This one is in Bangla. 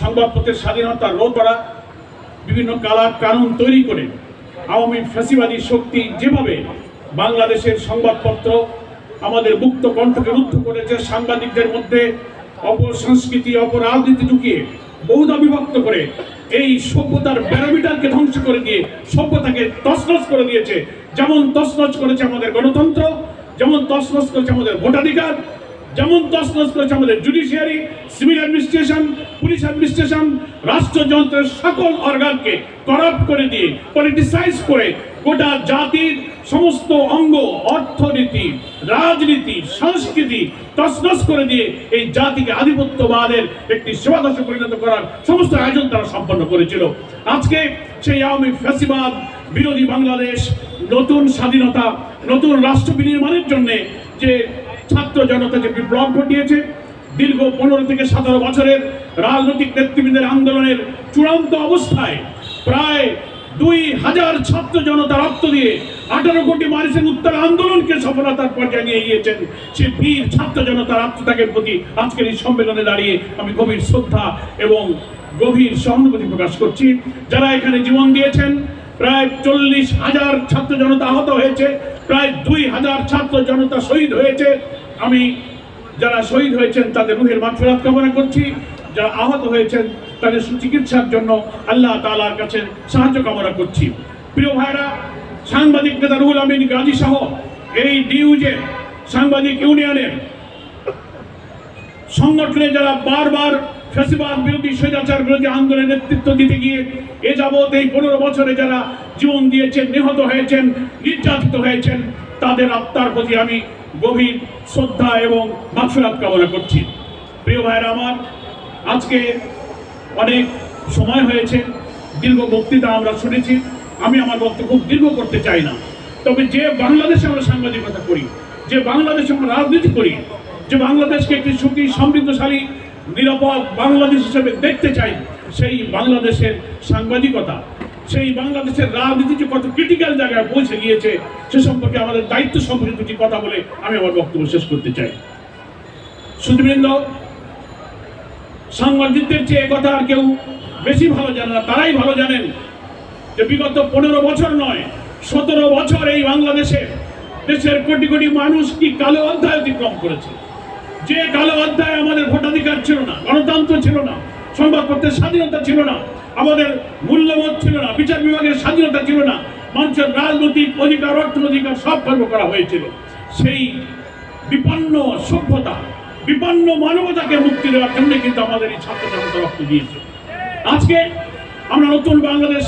সংবাদপত্রের স্বাধীনতা রোধ করা, বিভিন্ন কালা কানুন তৈরি করে আওয়ামী ফ্যাসিবাদী শক্তি যেভাবে বাংলাদেশের সংবাদপত্র আমাদের মুক্ত কণ্ঠকে রুদ্ধ করেছে, সাংবাদিকদের মধ্যে অপসংস্কৃতি, অপরাজনীতি ঢুকিয়ে বহুদা বিভক্ত করে এই সভ্যতার ব্যারোমিটারকে ধ্বংস করে দিয়ে সভ্যতাকে তছনছ করে দিয়েছে। যেমন তছনছ করেছে আমাদের গণতন্ত্র, যেমন তছনছ করেছে আমাদের ভোটাধিকার যেমন তছনছ করেছে আমাদের judiciary civil administration police administration রাষ্ট্রযন্ত্রের সকল অর্গানকে করাপ্ট করে দিয়ে পলিটিসাইজ করে গোটা জাতির সমস্ত অঙ্গ, অর্থনীতি, রাজনীতি, সংস্কৃতি তছনছ করে দিয়ে এই জাতিকে আধিপত্যবাদের একটি সেবাদশে পরিণত করার সমস্ত আয়োজন তারা সম্পন্ন করেছিল। আজকে সেই আওয়ামী ফ্যাসিবাদ, বিরোধী বাংলাদেশ, নতুন স্বাধীনতা, নতুন রাষ্ট্র বিনির্মাণের জন্য যে ছাত্র জনতা যে বিপ্লব ঘটিয়েছে। দীর্ঘ পনেরো থেকে সতেরো বছরের রাজনৈতিক নেতৃবৃন্দের আন্দোলনের চূড়ান্ত অবস্থায় প্রায় দুই হাজার ছাত্র জনতা রক্ত দিয়ে আঠারো কোটি মানুষের উত্তর আন্দোলনকে সফলতার পর্যায়ে নিয়ে গিয়েছেন সে বীর ছাত্র জনতার আত্মত্যাগের প্রতি আজকের এই সম্মেলনে দাঁড়িয়ে আমি গভীর শ্রদ্ধা এবং গভীর সহানুভূতি প্রকাশ করছি। যারা এখানে জীবন দিয়েছেন প্রায় চল্লিশ হাজার ছাত্র জনতা আহত হয়েছে, প্রায় দুই হাজার ছাত্র জনতা শহীদ হয়েছে। আমি যারা শহীদ হয়েছেন, তাদের রুহের মাগফিরাত কামনা করছি। যারা আহত হয়েছেন, তাদের সুচিকিৎসার জন্য আল্লাহ তাআলার কাছে সাহায্য কামনা করছি। প্রিয় ভাইরা সাংবাদিক নেতা রুহুল আমিন গাজী সহ এই ডিউজে সাংবাদিক ইউনিয়নের সংগঠনে যারা বারবার ফ্যাসিবাদ বিরোধী স্বৈরাচার বিরোধী আন্দোলনের নেতৃত্ব দিতে গিয়ে এ যাবৎ এই পনেরো বছরে যারা জীবন দিয়েছেন, নিহত হয়েছেন, নির্যাতিত হয়েছেন, তাদের আত্মার প্রতি আমি গভীর শ্রদ্ধা এবং মাফিরাত কামনা করছি। প্রিয় ভাইয়ের আমার, আজকে অনেক সময় হয়েছে, দীর্ঘ বক্তৃতা আমরা শুনেছি, আমি আমার বক্তব্য খুব দীর্ঘ করতে চাই না। তবে যে বাংলাদেশে আমরা সাংবাদিকতা করি, যে বাংলাদেশে আমরা রাজনীতি করি, যে বাংলাদেশকে একটি সুখী, সমৃদ্ধশালী নিরাপদ বাংলাদেশ হিসেবে দেখতে চাই সেই বাংলাদেশের সাংবাদিকতা। সেই বাংলাদেশের রাজনীতি যে কত ক্রিটিক্যাল জায়গায় পৌঁছে গিয়েছে, সে সম্পর্কে আমাদের দায়িত্ব সম্পর্কে দুটি কথা বলে আমি আমার বক্তব্য শেষ করতে চাই। সুদবৃন্দ সাংবাদিকদের চেয়ে কথা আর কেউ বেশি ভালো জানে না, তারাই ভালো জানেন যে বিগত পনেরো বছর নয়, সতেরো বছর এই বাংলাদেশে দেশের কোটি কোটি মানুষ কি কালো অধ্যায় অতিক্রম করেছে। যে কালো অধ্যায় আমাদের ভোটাধিকার ছিল না, গণতন্ত্র ছিল না, সংবাদপত্রের স্বাধীনতা ছিল না, আমাদের মূল্যবোধ ছিল না, বিচার বিভাগের স্বাধীনতা ছিল না, মানুষের রাজনৈতিক অধিকার, অর্থনৈতিক সব খর্ব করা হয়েছিল। সেই বিপন্ন সভ্যতা, বিপন্ন মানবতাকে মুক্তি দেওয়ার জন্য কিন্তু আমাদের এই ছাত্র জনতা রক্ত দিয়েছে। আজকে আমরা নতুন বাংলাদেশ